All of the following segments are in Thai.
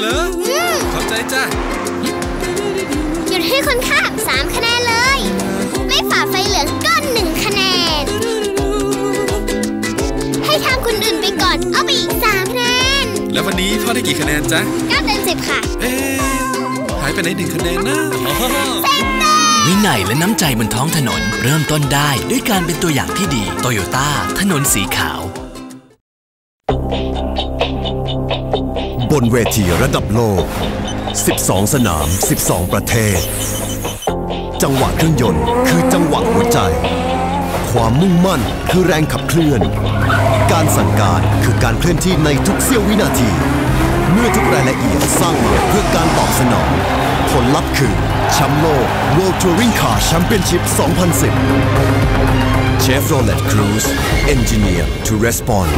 เหรอขอบใจจ้าหยุดให้คนข้ามสามคะแนนเลย ไม่ฝ่าไฟเหลืองก็หนึ่งคะแนน ให้ทางคนอื่นไปก่อน เอาไปอีกสามคะแนน แล้ววันนี้พ่อได้กี่คะแนนจ๊ะเก้าเต็มสิบค่ะ เอ๊หายไปไหนหนึ่งคะแนนนะวินัยและน้ำใจบนท้องถนน เริ่มต้นได้ด้วยการเป็นตัวอย่างที่ดี โตโยต้า ถนนสีขาว บนเวทีระดับโลก 12 สนาม 12 ประเทศ จังหวะเครื่องยนต์คือจังหวะหัวใจ ความมุ่งมั่นคือแรงขับเคลื่อน การสั่งการคือการเคลื่อนที่ในทุกเสี้ยววินาที เมื่อทุกรายละเอียดสร้างมาเพื่อการตอบสนอง ผลลัพธ์คือแชมป์โลก World Touring Car Championship 2010 Chevrolet Cruze Engineer to Respond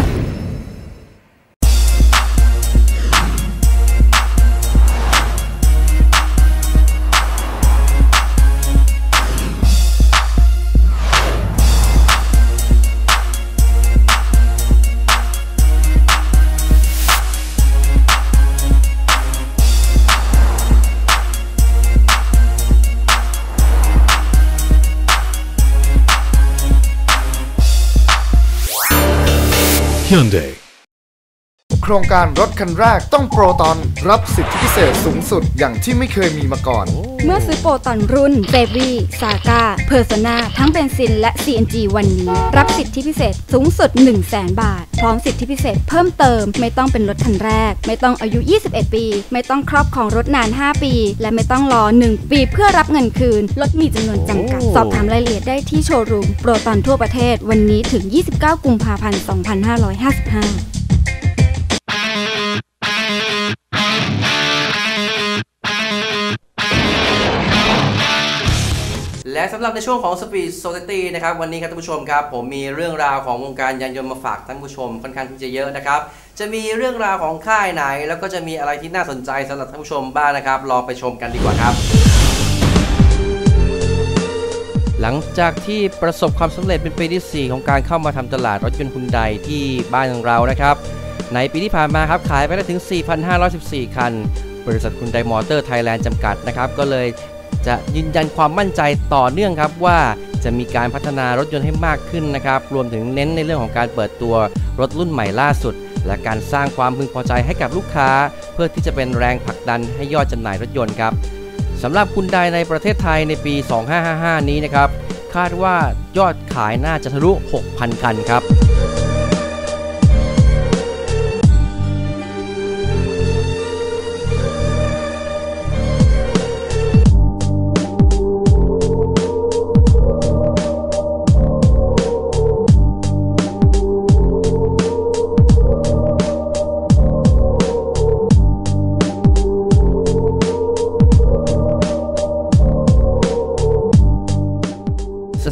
Hyundai โครงการรถคันแรกต้องโปรตอนรับสิทธิพิเศษสูงสุดอย่างที่ไม่เคยมีมาก่อน เมื่อซื้อโปรตอนรุ่นเบบี้ซาก้าเพอร์ซนาทั้งเบนซินและ CNG วันนี้ รับสิทธิพิเศษสูงสุด 1 0 0 0 0แบาท พร้อมสิทธิพิเศษเพิ่มเติม ไม่ต้องเป็นรถคันแรก ไม่ต้องอายุ 21 ปี ไม่ต้องครอบของรถนาน 5 ปี และไม่ต้องรอ 1 ปีเพื่อรับเงินคืน รถมีจำนวนจำกัด สอบถามรายละเอียดได้ที่โชว์รูมโปรตอนทั่วประเทศวันนี้ถึง 29 กุมภาพันธ์ 2555 และสำหรับในช่วงของ Speed Society นะครับวันนี้ครับท่านผู้ชมครับ ผมมีเรื่องราวของวงการยานยนต์มาฝากท่านผู้ชมค่อนข้างที่จะเยอะนะครับ จะมีเรื่องราวของค่ายไหน แล้วก็จะมีอะไรที่น่าสนใจสำหรับท่านผู้ชมบ้างนะครับรอไปชมกันดีกว่าครับ หลังจากที่ประสบความสำเร็จเป็นปีที่ 4 ของการเข้ามาทำตลาดรถยนต์คุณใดที่บ้านของเรานะครับ ในปีที่ผ่านมาครับขายไปได้ถึง 4,514 คัน บริษัทคุณไดมอเตอร์ไทยแลนด์จำกัดนะครับก็เลย จะยืนยันความมั่นใจต่อเนื่องครับว่าจะมีการพัฒนารถยนต์ให้มากขึ้นนะครับรวมถึงเน้นในเรื่องของการเปิดตัวรถรุ่นใหม่ล่าสุด และการสร้างความพึงพอใจให้กับลูกค้า เพื่อที่จะเป็นแรงผลักดันให้ยอดจำหน่ายรถยนต์ครับสำหรับคุณใดในประเทศไทยในปี 2555 นี้นะครับคาดว่ายอดขายน่าจะทะลุ 6,000 คันครับ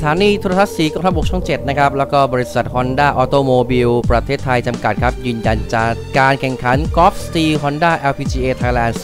ถานีโทรทัศน์สีกองทัพบกช่อง 7 นะครับ แล้วก็บริษัท Honda Automobile ประเทศไทยจำกัดครับ ยืนยันจัดการแข่งขัน Golf Steel Honda LPGA Thailand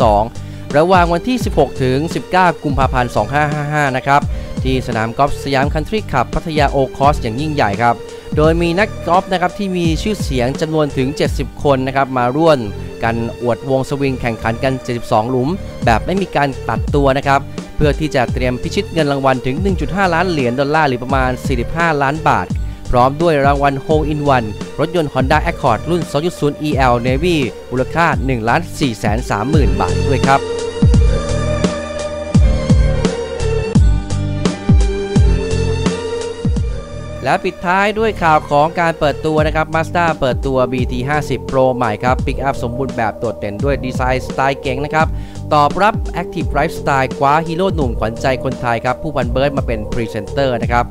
2012 ระหว่างวันที่ 16 ถึง 19 กุมภาพันธ์ 2555 นะครับ ที่สนามกอล์ฟสยามคันทรีขับพัทยาโอคอสอย่างยิ่งใหญ่ครับ โดยมีนักกอล์ฟนะครับที่มีชื่อเสียงจำนวนถึง 70 คนนะครับมาร่วมกันอวดวงสวิงแข่งขันกัน 72 หลุม แบบไม่มีการตัดตัวนะครับ พื่อที่จะเตรียมพิชิตเงินรางวัลถึง 1.5 ล้านเหรียญดอลลาร์หรือประมาณ 45 ล้านบาท พร้อมด้วยรางวัล Hole in One รถยนต์ Honda Accord รุ่น 2.0 EL Navy มูลค่า 1,430,000 บาทด้วยครับและปิดท้ายด้วยข่าวของการเปิดตัวนะครับ Mazda เปิดตัว BT50 Pro ใหม่ครับปิกอัพสมบูรณ์แบบโดดเด่นด้วยดีไซน์สไตล์เก๋งนะครับ ตอบรับ Active Lifestyle คว้าฮีโร่หนุ่มขวัญใจคนไทยครับ ผู้พันเบิร์ดมาเป็นพรีเซนเตอร์นะครับ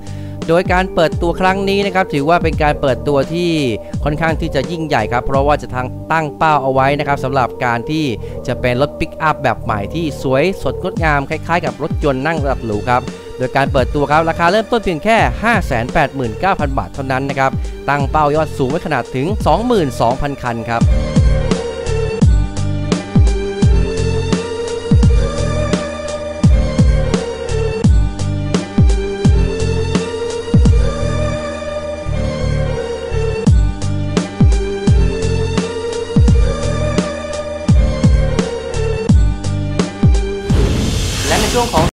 โดยการเปิดตัวครั้งนี้นะครับถือว่าเป็นการเปิดตัวที่ค่อนข้างที่จะยิ่งใหญ่ครับ เพราะว่าจะทางตั้งเป้าเอาไว้นะครับสำหรับการที่จะเป็นรถปิกอัพแบบใหม่ที่สวยสดงดงามคล้ายๆ กับรถยนต์นั่งระดับหรูครับโดยการเปิดตัวครับราคาเริ่มต้นเพียงแค่ 589,000 บาทเท่านั้นนะครับตั้งเป้ายอดสูงไว้ขนาดถึง 22,000 คันครับ ช่วงของ